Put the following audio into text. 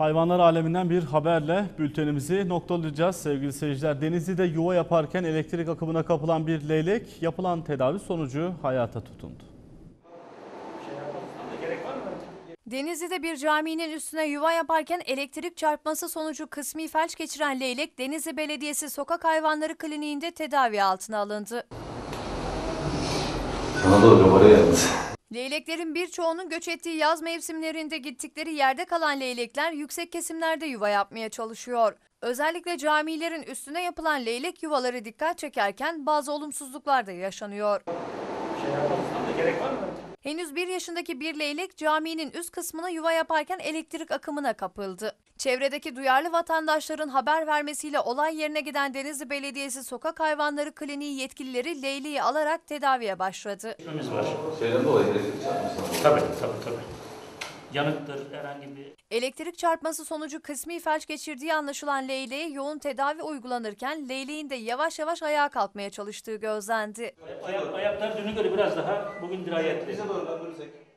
Hayvanlar aleminden bir haberle bültenimizi noktalayacağız sevgili seyirciler. Denizli'de yuva yaparken elektrik akımına kapılan bir leylek yapılan tedavi sonucu hayata tutundu. Denizli'de bir caminin üstüne yuva yaparken elektrik çarpması sonucu kısmi felç geçiren leylek Denizli Belediyesi Sokak Hayvanları Kliniğinde tedavi altına alındı. Sana doğru oraya yalnız. Leyleklerin birçoğunun göç ettiği yaz mevsimlerinde gittikleri yerde kalan leylekler yüksek kesimlerde yuva yapmaya çalışıyor. Özellikle camilerin üstüne yapılan leylek yuvaları dikkat çekerken bazı olumsuzluklar da yaşanıyor. Henüz bir yaşındaki bir leylek caminin üst kısmına yuva yaparken elektrik akımına kapıldı. Çevredeki duyarlı vatandaşların haber vermesiyle olay yerine giden Denizli Belediyesi Sokak Hayvanları Kliniği yetkilileri leyleği alarak tedaviye başladı. Şeyden dolayı elektrik çarpmış. Tabii tabii tabii. Yanıktır herhangi bir Elektrik çarpması sonucu kısmi felç geçirdiği anlaşılan leyleğe yoğun tedavi uygulanırken leyleğin de yavaş yavaş ayağa kalkmaya çalıştığı gözlendi. ayak, ayaklar dünü göre biraz daha bugün dirayetli. Bize doğru döndürürsek.